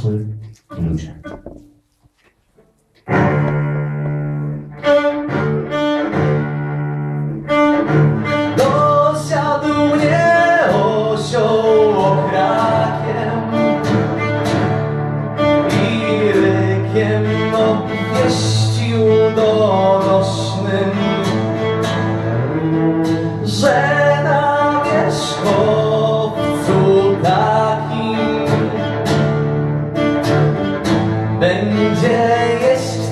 葱不能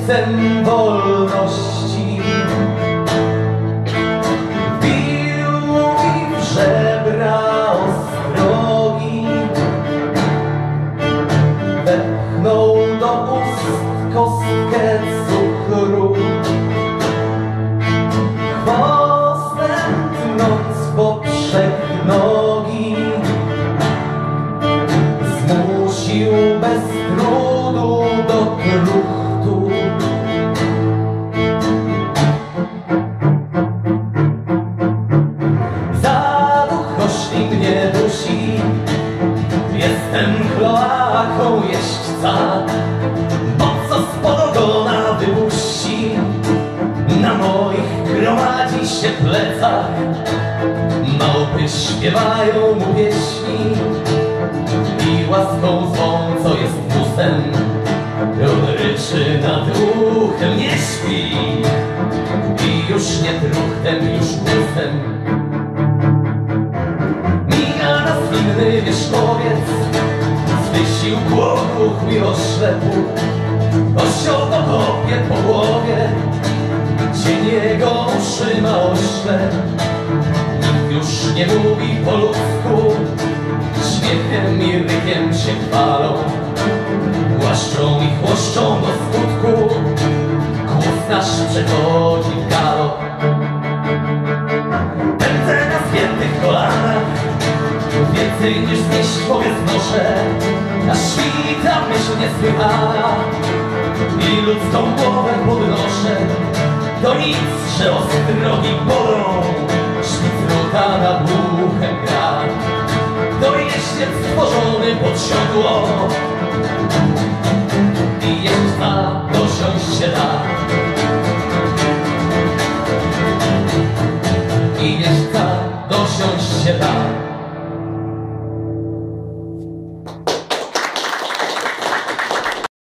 jeźdźcem wolności. Bił mi w żebra ostrogi, wepchnął do ust kostkę cukru. Chwostem tnąc poprzek nogi, zmusił bez Jestem kloaką jeźdźca Bo co spod ogona wypuści. Na moich gromadzi się plecach. Małpy śpiewają mu pieśni I łaską swą, co jest musem On ryczy nad uchem, nie śpi I już nie truchtem, już głosem mi oślepu Osioł kopie po głowie. Cień jego uszy ma ośle Nikt już nie mówi po ludzku Śmiechem i rykiem się chwalą. Łaszczą i chłoszczą do skutku Głos nasz przechodzi galop Więcej niż znieść mogę znoszę Na świta myśl niesłychana I ludzką głowę podnoszę To nic, że ostrogi bolą. Szpicruta nad uchem gra. To jeździec stworzony pod siodło. I jeźdźca dosiąść się da. I jeźdźca dosiąść się da.